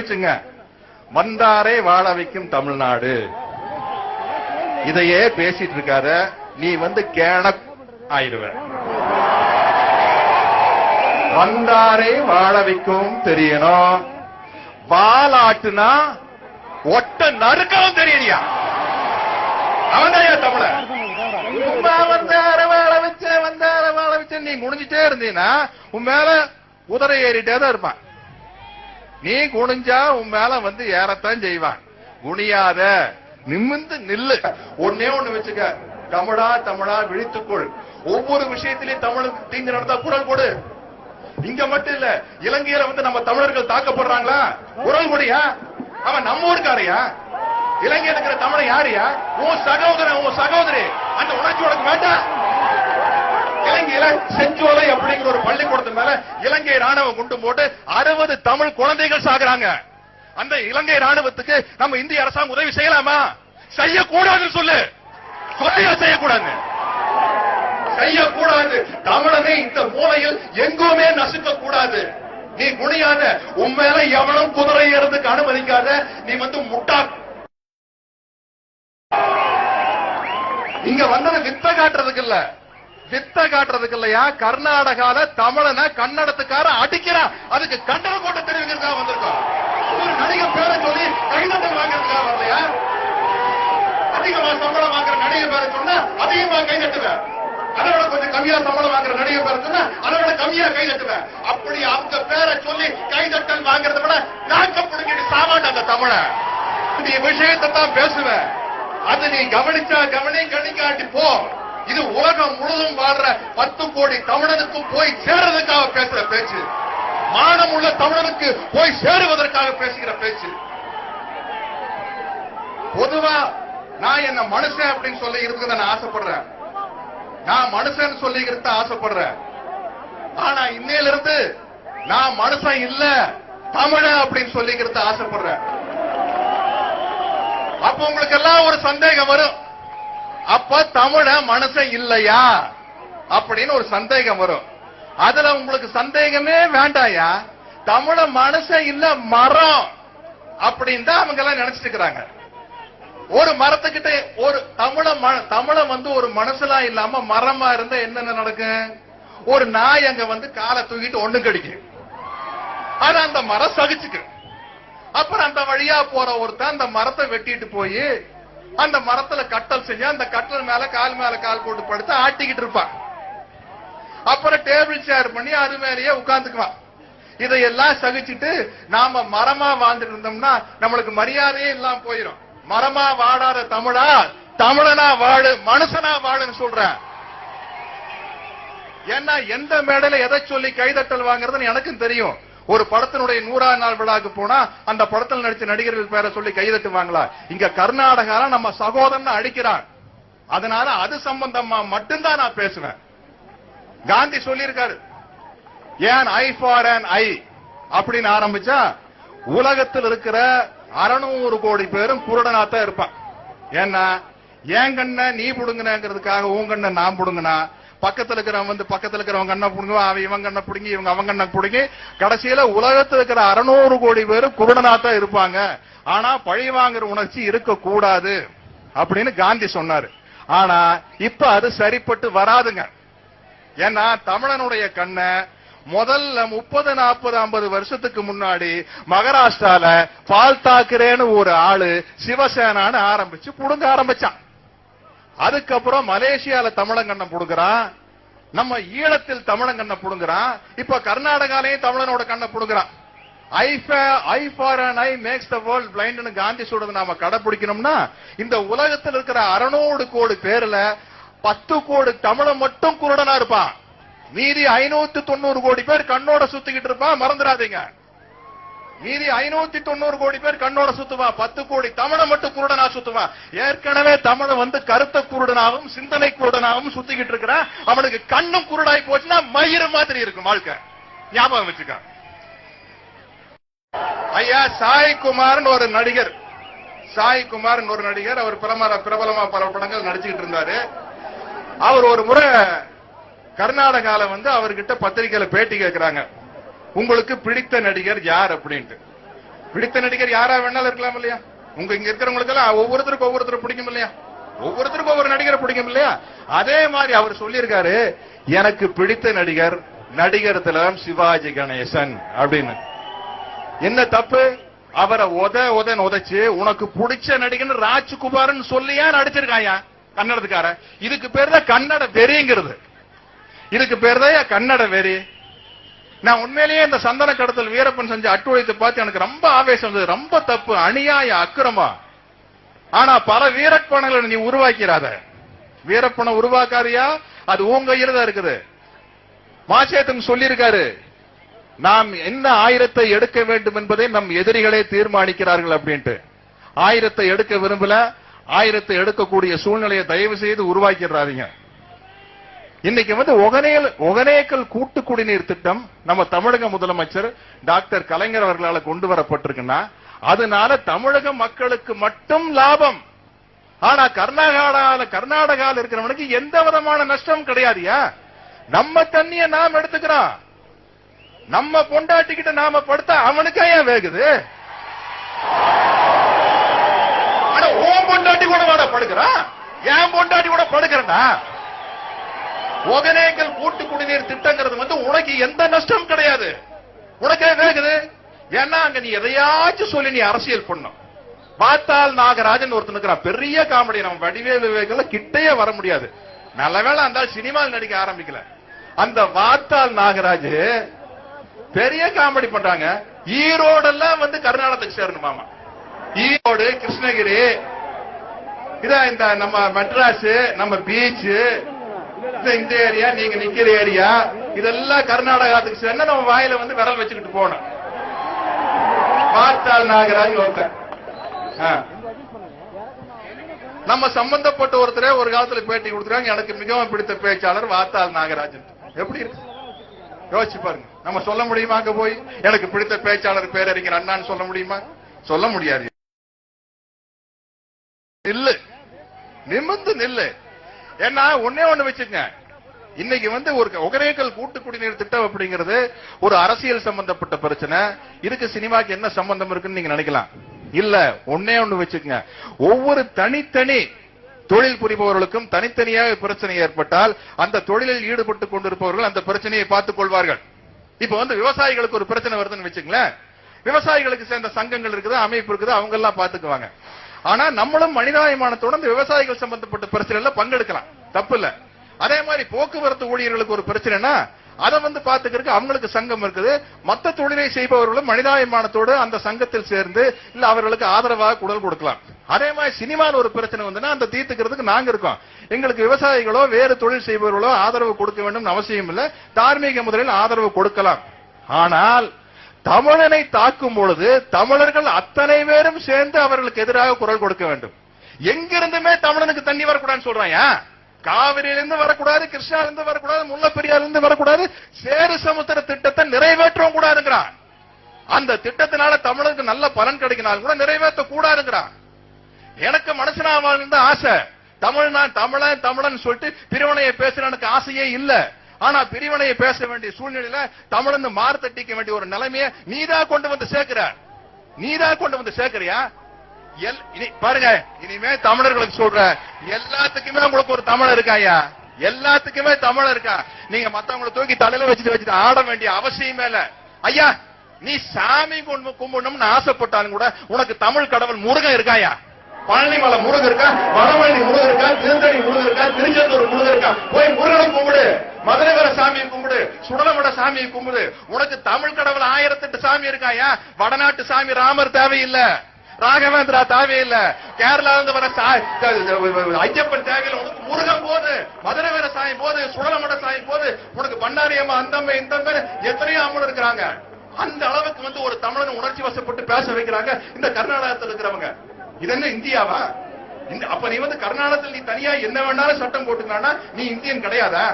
வச்சுங்க. வந்தாரை வாழ வைக்கும் தமிழ்நாடு. இதையே பேசிட்டு இருக்காத நீ வந்து கேன ஆயிடுவ. வந்தாரை வாழ வைக்கும் தெரியணும். வாலாட்டுனா ஒட்ட நறுக்கவும் தெரியலையா? அவன் தமிழ? சும்மா வந்தார வாழ வச்ச வந்தார வாழ வச்ச நீ முடிஞ்சிட்டே இருந்தீங்கன்னா உன் மேல உதரை ஏறிட்டே தான் இருப்பான். நீ குனிஞ்சா உன் மேல வந்து ஏறத்தான் செய்வான். குனியாத நிமிந்து நில்லு. ஒன்னே ஒண்ணு வச்சுக்க. தமிழா தமிழா விழித்துக்கொள் ஒவ்வொரு விஷயத்திலையும் தமிழுக்கு தீங்கு நடந்தா குரல் கொடு. இங்க மட்டும் இல்ல இலங்கையில வந்து நம்ம தமிழர்கள் தாக்கப்படுறாங்களா? குரல் கொடியா? அவன் நம்ம ஊருக்காரையா? இலங்கையில இருக்கிற தமிழன் யாரையா? உன் சகோதரன் உன் சகோதரி. அந்த உணர்ச்சி உனக்கு வேண்டாம். இலங்கையில செஞ்சோலை அப்படிங்கிற ஒரு பள்ளிக்கூடத்து மேல இலங்கை ராணுவம் குண்டு போட்டு அறுபது தமிழ் குழந்தைகள் சாகுறாங்க. அந்த இலங்கை ராணுவத்துக்கு நம்ம இந்திய அரசாங்கம் உதவி செய்யலாமா? செய்யக்கூடாதுன்னு சொல்லு. சொல்லியா செய்யக்கூடாது. செய்யக்கூடாது. தமிழனை இந்த மூலையில் எங்குமே நசுக்க கூடாது நீ குனியாத உன் மேல எவனும் குதிரை ஏறதுக்கு அனுமதிக்காத நீ வந்து முட்டா. இங்க வந்தது வித்த காட்டுறதுக்கு இல்ல. வித்த காட்டுறதுக்கு இல்லையா? கர்நாடகால தமிழன கன்னடத்துக்கார அடிக்கிறான் அதுக்கு கண்டன கூட்டம் தெரிவிக்கிறதுக்காக வந்திருக்கோம் ஒரு நடிகர் பேரை சொல்லி கைதட்டல் வாங்குறதுக்காக வரலையா? அதிகமா சம்பளம் வாங்குற நடிகர் பேரை சொன்னா அதிகமா கை அதை விட கொஞ்சம் கம்மியா சம்பளம் வாங்குற நடிகர் பேரை சொன்னா அதோட கம்மியா கைதட்டுவேன். அப்படி அவங்க பேரை சொல்லி கைதட்டல் வாங்குறத விட நாக்க பிடிக்கிட்டு சாமான் அந்த தமிழ. நீ விஷயத்தை தான் பேசுவேன். அது நீ கவனிச்சா கவனி கணிக்காட்டி போ. இது உலகம் முழுதும் வாழ்ற பத்து கோடி தமிழனுக்கு போய் சேர்றதுக்காக பேசுற பேச்சு. மானம் உள்ள தமிழனுக்கு போய் சேருவதற்காக பேசுகிற பேச்சு. பொதுவா நான் என்ன மனுஷன் அப்படின்னு சொல்லி இருக்கிறத நான் ஆசைப்படுறேன். நான் மனுஷன் சொல்லிக்கிறத ஆசைப்படுறேன். ஆனா இன்னையில இருந்து நான் மனுஷன் இல்ல தமிழன் அப்படின்னு சொல்லிக்கிறத ஆசைப்படுறேன். அப்ப உங்களுக்கு எல்லாம் ஒரு சந்தேகம் வரும். அப்ப தமிழ மனச இல்லையா? அப்படின்னு ஒரு சந்தேகம் வரும். அதுல உங்களுக்கு சந்தேகமே வேண்டாயா? தமிழ மனச இல்ல மரம். அப்படின்னு தான் அவங்க எல்லாம் நினைச்சிட்டு இருக்கிறாங்க. ஒரு மரத்துக்கிட்ட ஒரு தமிழ ம- தமிழ வந்து ஒரு மனசுலாம் இல்லாம மரமா இருந்தா என்னென்ன நடக்கும்? ஒரு நாய் அங்க வந்து காலை தூக்கிட்டு ஒண்ணு கடிக்கும் ஆனா அந்த மரம் சகிச்சுக்கு அப்புறம் அந்த வழியா போற ஒருத்தன் அந்த மரத்தை வெட்டிட்டு போய் அந்த மரத்துல கட்டல் செஞ்சு அந்த கட்டல் மேல கால் மேல கால் போட்டு படுத்து ஆட்டிக்கிட்டு இருப்பான். அப்புறம் டேபிள் சேர் பண்ணி அது மேலேயே உட்கார்ந்துக்குவான். இதையெல்லாம் சகிச்சுட்டு நாம மரமா வாழ்ந்துட்டு இருந்தோம்னா நம்மளுக்கு மரியாதையே இல்லாம போயிடும் மரமா வாடாத தமிழா தமிழனா வாழு மனுஷனா வாழுன்னு சொல்றேன். ஏன்னா எந்த மேடையில எதை சொல்லி கைதட்டல் வாங்குறதுன்னு எனக்கும் தெரியும். ஒரு படத்தினுடைய நூறாம் நாள் விழாக்கு போனா அந்த படத்தில் நடித்த நடிகர்கள் பேரை சொல்லி கைதட்டுவாங்களா? இங்க கர்நாடகால நம்ம சகோதரன் அடிக்கிறான். அதனால அது சம்பந்தமா மட்டும்தான் நான் பேசுவேன். காந்தி சொல்லியிருக்காரு. ஏன் ஐ ஃபார் அண்ட் ஐ அப்படின்னு ஆரம்பிச்சா உலகத்தில் இருக்கிற அறுநூறு கோடி பேரும் குருடனாத்தான் இருப்பான். ஏன்னா ஏன் கண்ண நீ புடுங்கினங்கிறதுக்காக உன் கண்ணை நான் புடுங்கினா பக்கத்துல இருக்கிறவன் வந்து பக்கத்துல இருக்கிறவங்க கண்ணை புடுங்குவான் அவன் இவன் கண்ணை பிடுங்கி இவங்க அவங்க கண்ணை பிடுங்கி கடைசியில உலகத்துல இருக்கிற அறுநூறு கோடி பேரும் குருடனாத்தான் இருப்பாங்க. ஆனா பழி வாங்குற உணர்ச்சி இருக்க கூடாது அப்படின்னு காந்தி சொன்னாரு. ஆனா இப்ப அது சரிப்பட்டு வராதுங்க. ஏன்னா தமிழனுடைய கண்ணை முதல்ல முப்பது நாற்பது ஐம்பது வருஷத்துக்கு முன்னாடி மகாராஷ்டிரால பால் தாக்குறேன்னு ஒரு ஆளு சிவசேனான்னு ஆரம்பிச்சு புடுங்க ஆரம்பிச்சான். அதுக்கப்புறம் மலேசியால தமிழங்கண்ண புடுங்குறான். நம்ம ஈழத்தில் தமிழங்கண்ண புடுங்குறான். இப்ப கர்நாடகாலையும் தமிழனோட கண்ணை புடுங்குறான். Eye eye for an eye makes the world பிளைண்ட்னு Gandhi சொல்றது நாம கடைபிடிக்கணும்னா இந்த உலகத்தில் இருக்கிற அறுநூறு கோடி பேர்ல பத்து கோடி தமிழன் மட்டும் குருடனா இருப்பான். மீதி ஐநூத்தி தொண்ணூறு கோடி பேர் கண்ணோட சுத்திக்கிட்டு இருப்பான். மறந்துடாதீங்க. மீதி ஐநூத்தி தொண்ணூறு கோடி பேர் கண்ணோட சுத்துவான் பத்து கோடி தமிழை மட்டும் குருடனா சுத்துவான் ஏற்கனவே தமிழை வந்து கருத்த குருடனாவும் சிந்தனை குருடனாவும் சுத்திக்கிட்டு இருக்கிறான் அவனுக்கு கண்ணும் குருடாய் போச்சுன்னா மயிறு மாதிரி இருக்கும் வாழ்க்கை. ஞாபகம் வச்சுக்க. ஐயா சாய் குமார்னு ஒரு நடிகர். சாய் குமார்னு ஒரு நடிகர். அவர் பிரமர பிரபலமா பல படங்கள் நடிச்சுக்கிட்டு இருந்தாரு. அவர் ஒரு முறை கர்நாடகால வந்து அவர்கிட்ட பத்திரிகையில பேட்டி கேட்கிறாங்க. உங்களுக்கு பிடித்த நடிகர் யார் அப்படின்ட்டு. பிடித்த நடிகர் யாரா வேணாலும் இருக்கலாம் இல்லையா? உங்க இங்க இருக்கிறவங்களுக்கு எல்லாம் ஒவ்வொருத்தருக்கும் ஒவ்வொருத்தர் பிடிக்கும் இல்லையா? ஒவ்வொருத்தருக்கும் ஒவ்வொரு நடிகரை பிடிக்கும் இல்லையா? அதே மாதிரி அவர் சொல்லியிருக்காரு எனக்கு பிடித்த நடிகர் நடிகர் திலகம் சிவாஜி கணேசன் அப்படின்னு. என்ன தப்பு? அவரை உத உதன்னு உதைச்சு உனக்கு பிடிச்ச நடிகன் ராஜ்குமார்னு சொல்லியா நடிச்சிருக்காயா? கன்னடத்துக்கார இதுக்கு பேர் தான் கன்னட வெறிங்கிறது. இதுக்கு பேர் தான் கன்னட வெறி? நான் உண்மையிலேயே இந்த சந்தன கடத்தல் வீரப்பன் செஞ்ச அட்டுழைத்து பார்த்து எனக்கு ரொம்ப ஆவேசம் இருந்தது. ரொம்ப தப்பு. அநியாய அக்கிரமா ஆனா பல வீரப்பணங்களை நீ உருவாக்கிறாத. வீரப்பணம் உருவாக்காரியா அது உன் கையில தான் இருக்குது. மாசேத்தன் சொல்லியிருக்காரு நாம் என்ன ஆயிரத்தை எடுக்க வேண்டும் என்பதை நம் எதிரிகளே தீர்மானிக்கிறார்கள் அப்படின்ட்டு. ஆயிரத்தை எடுக்க விரும்பல ஆயிரத்தை எடுக்கக்கூடிய சூழ்நிலையை தயவு செய்து உருவாக்கிடுறாதீங்க. இன்னைக்கு வந்து ஒகனேல் ஒகனேக்கல் கூட்டு குடிநீர் திட்டம் நம்ம தமிழக முதலமைச்சர் டாக்டர் கலைஞர் அவர்களால் கொண்டு வரப்பட்டிருக்குன்னா அதனால தமிழக மக்களுக்கு மட்டும் லாபம். ஆனா கர்நாடகால கர்நாடகால இருக்கிறவனுக்கு எந்த விதமான நஷ்டம் கிடையாதுயா? நம்ம தண்ணிய நாம் எடுத்துக்கிறோம். நம்ம பொண்டாட்டிக்கிட்ட நாம படுத்தா அவனுக்கா ஏன் வேகுது? ஆனா ஓ பொண்டாட்டி கூட வாட படுக்கிறான் ஏன் பொண்டாட்டி கூட படுக்கிறனா ஒகனேக்கல் கூட்டு குடிநீர் திட்டங்கிறது வந்து உனக்கு எந்த நஷ்டம் கிடையாது. உனக்கே வேகுது ஏன்னா அங்க நீ எதையாச்சும் சொல்லி நீ அரசியல் பண்ணும். பார்த்தால் நாகராஜன் ஒருத்தன் இருக்கிறான். பெரிய காமெடி. நம்ம வடிவேலு விவேகல கிட்டேயே வர முடியாது. நல்ல வேலை அந்த சினிமாவில் நடிக்க ஆரம்பிக்கல. அந்த வாத்தால் நாகராஜ் பெரிய காமெடி பண்றாங்க. ஈரோடெல்லாம் வந்து கர்நாடகத்துக்கு சேரணுமாமா ஈரோடு கிருஷ்ணகிரி இதான் இந்த நம்ம மெட்ராஸ் நம்ம பீச் இந்த ஏரியா நீங்க நிக்கிற ஏரியா இதெல்லாம் கர்நாடகாத்துக்கு சென்ன நம்ம வாயில வந்து விரல் வச்சுக்கிட்டு போனோம் பார்த்தால் நாகராஜ் ஒருத்தர் நம்ம சம்பந்தப்பட்ட ஒருத்தரே ஒரு காலத்துல பேட்டி கொடுத்துருக்காங்க. எனக்கு மிகவும் பிடித்த பேச்சாளர் வார்த்தால் நாகராஜன் எப்படி இருக்கு? யோசிச்சு பாருங்க. நம்ம சொல்ல முடியுமா அங்க போய்? எனக்கு பிடித்த பேச்சாளர் பேரறிஞர் அண்ணான்னு சொல்ல முடியுமா? சொல்ல முடியாது. நில்லு நிமிந்து நில்லு. ஏன்னா ஒன்னே ஒண்ணு வச்சுங்க இன்னைக்கு வந்து ஒரு ஒகரேக்கல் கூட்டு குடிநீர் திட்டம் அப்படிங்கிறது ஒரு அரசியல் சம்பந்தப்பட்ட பிரச்சனை. இதுக்கு சினிமாக்கு என்ன சம்பந்தம் இருக்குன்னு நீங்க நினைக்கலாம். இல்ல ஒன்னே ஒண்ணு வச்சுக்கங்க. ஒவ்வொரு தனித்தனி தொழில் புரிபவர்களுக்கும் தனித்தனியாக பிரச்சனை ஏற்பட்டால் அந்த தொழிலில் ஈடுபட்டு கொண்டிருப்பவர்கள் அந்த பிரச்சனையை பார்த்துக் கொள்வார்கள். இப்ப வந்து விவசாயிகளுக்கு ஒரு பிரச்சனை வருதுன்னு வச்சுங்களேன் விவசாயிகளுக்கு சேர்ந்த சங்கங்கள் இருக்குது அமைப்பு இருக்குது அவங்க எல்லாம் பாத்துக்குவாங்க ஆனா நம்மளும் மனிதாயமானத்தோட இந்த விவசாயிகள் சம்பந்தப்பட்ட பிரச்சனைல பங்கெடுக்கலாம். தப்பு இல்ல அதே மாதிரி போக்குவரத்து ஊழியர்களுக்கு ஒரு பிரச்சனைனா அதை வந்து பாத்துக்கிறதுக்கு அவங்களுக்கு சங்கம் இருக்குது. மத்த தொழிலை செய்பவர்களும் மனிதாயமானத்தோடு அந்த சங்கத்தில் சேர்ந்து இல்ல அவர்களுக்கு ஆதரவாக குடல் கொடுக்கலாம். அதே மாதிரி சினிமாவில் ஒரு பிரச்சனை வந்துன்னா அந்த தீர்த்துக்கிறதுக்கு நாங்க இருக்கோம். எங்களுக்கு விவசாயிகளோ வேறு தொழில் செய்பவர்களோ ஆதரவு கொடுக்க வேண்டும் அவசியம் இல்ல. தார்மீக முதலில் ஆதரவு கொடுக்கலாம். ஆனால் தமிழனை தாக்கும் பொழுது தமிழர்கள் அத்தனை பேரும் சேர்ந்து அவர்களுக்கு எதிராக குரல் கொடுக்க வேண்டும். எங்கிருந்துமே தமிழனுக்கு தண்ணி வரக்கூடாதுன்னு சொல்றாங்க காவிரியிலிருந்து வரக்கூடாது கிருஷ்ணாலிருந்து வரக்கூடாது முல்லப்பெரியாரிலிருந்து வரக்கூடாது சேரு சமுத்திர திட்டத்தை நிறைவேற்றவும் கூடாதுங்கிறான். அந்த திட்டத்தினால தமிழருக்கு நல்ல பலன் கிடைக்கினாலும் கூட நிறைவேற்ற கூடாதுங்கிறான் எனக்கு மனசுனா வாழ்ந்த ஆசை. தமிழ் நான் தமிழன் தமிழன் சொல்லிட்டு திருவனையை பேசுகிறேன்னு ஆசையே இல்லை. ஆனா பிரிவினையை பேச வேண்டிய சூழ்நிலையில தமிழன் மாறு தட்டிக்க வேண்டிய ஒரு நிலைமையை நீதான் கொண்டு வந்து சேர்க்கிற நீதான் கொண்டு வந்து சேர்க்கிறியா? எல்- இனி பாருங்க இனிமே தமிழர்களுக்கு சொல்ற எல்லாத்துக்குமே உங்களுக்கு ஒரு தமிழ் இருக்காயா எல்லாத்துக்குமே தமிழ் இருக்கா? நீங்க மத்தவங்களை தூக்கி தலையில வச்சுட்டு வச்சுட்டு ஆட வேண்டிய அவசியமே இல்ல. ஐயா நீ சாமி கும்பிடணும்னு ஆசைப்பட்டாலும் கூட உனக்கு தமிழ் கடவுள் முருகன் இருக்காயா? பழனிமலை முருகன் இருக்கா வடமணி முருகன் இருக்கா திருந்தணி முருகன் இருக்கா திருச்செந்தூர் முருகன் இருக்கா? போய் முருகனை கும்பிடு மதுரைவர சாமியை கும்பிடு சுடலமட சாமியை கும்பிடு. உனக்கு தமிழ் கடவுள் ஆயிரத்தெட்டு சாமி இருக்காயா? வடநாட்டு சாமி ராமர் தேவையில்லை. ராகவேந்திரா தேவையில்ல. கேரளா இருந்து வர ஐயப்பன் தேவையில்ல. உனக்கு முருகன் போது மதுரை வேற சாமி போது சுடலமட சாமி போது உனக்கு பண்ணாரி அம்மா அந்தம்மை இந்த எத்தனையோ அம்மன் இருக்கிறாங்க. அந்த அளவுக்கு வந்து ஒரு தமிழன் உணர்ச்சி வசப்பட்டு பேச வைக்கிறாங்க. இந்த கர்நாடகத்தில் இருக்கிறவங்க. இதென்ன இந்தியாவா? அப்ப நீ வந்து கர்நாடகத்தில் நீ தனியா என்ன வேணாலும் சட்டம் போட்டுக்கலாம்னா நீ இந்தியன் கிடையாதா?